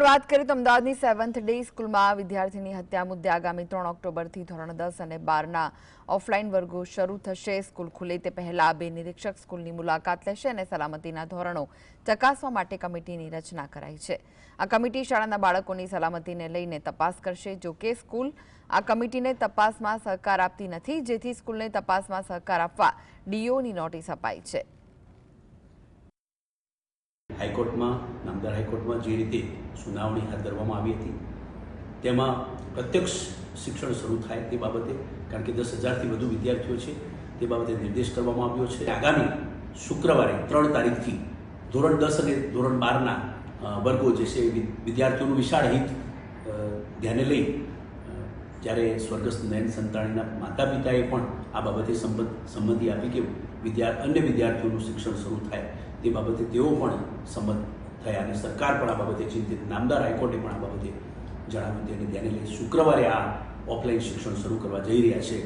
આગળ વાત કરીએ તો અમદાવાદની સેવન્થ ડે સ્કૂલમાં વિદ્યાર્થીની હત્યા મુદ્દે આગામી ત્રણ ઓક્ટોબરથી ધોરણ દસ અને બારના ઓફલાઈન વર્ગો શરૂ થશે. સ્કૂલ ખુલે તે પહેલા બે નિરીક્ષક સ્કૂલની મુલાકાત લેશે અને સલામતીના ધોરણો ચકાસવા માટે કમિટીની રચના કરાઈ છે. આ કમિટી શાળાના બાળકોની સલામતીને લઈને તપાસ કરશે. જો કે સ્કૂલ આ કમિટીને તપાસમાં સહકાર આપતી નથી, જેથી સ્કૂલને તપાસમાં સહકાર આપવા ડીઓની નોટિસ અપાઈ છે. હાઈકોર્ટમાં, નામદાર હાઈકોર્ટમાં જે રીતે સુનાવણી હાથ ધરવામાં આવી હતી, તેમાં પ્રત્યક્ષ શિક્ષણ શરૂ થાય તે બાબતે, કારણ કે દસ હજારથી વધુ વિદ્યાર્થીઓ છે, તે બાબતે નિર્દેશ કરવામાં આવ્યો છે. આગામી શુક્રવારે ત્રણ તારીખથી ધોરણ દસ અને ધોરણ બારના વર્ગો જે છે વિદ્યાર્થીઓનું વિશાળ હિત ધ્યાને લઈ જ્યારે સ્વર્ગસ્થ નયન સંતાણીના માતા પિતાએ પણ આ બાબતે સંમત સંમતિ આપી કે વિદ્યા અન્ય વિદ્યાર્થીઓનું શિક્ષણ શરૂ થાય, તે બાબતે તેઓ પણ સંમત થયા અને સરકાર પણ આ બાબતે ચિંતિત. નામદાર હાઈકોર્ટે પણ આ બાબતે જણાવ્યું તેને ધ્યાને લઈ શુક્રવારે આ ઓફલાઈન શિક્ષણ શરૂ કરવા જઈ રહ્યા છે.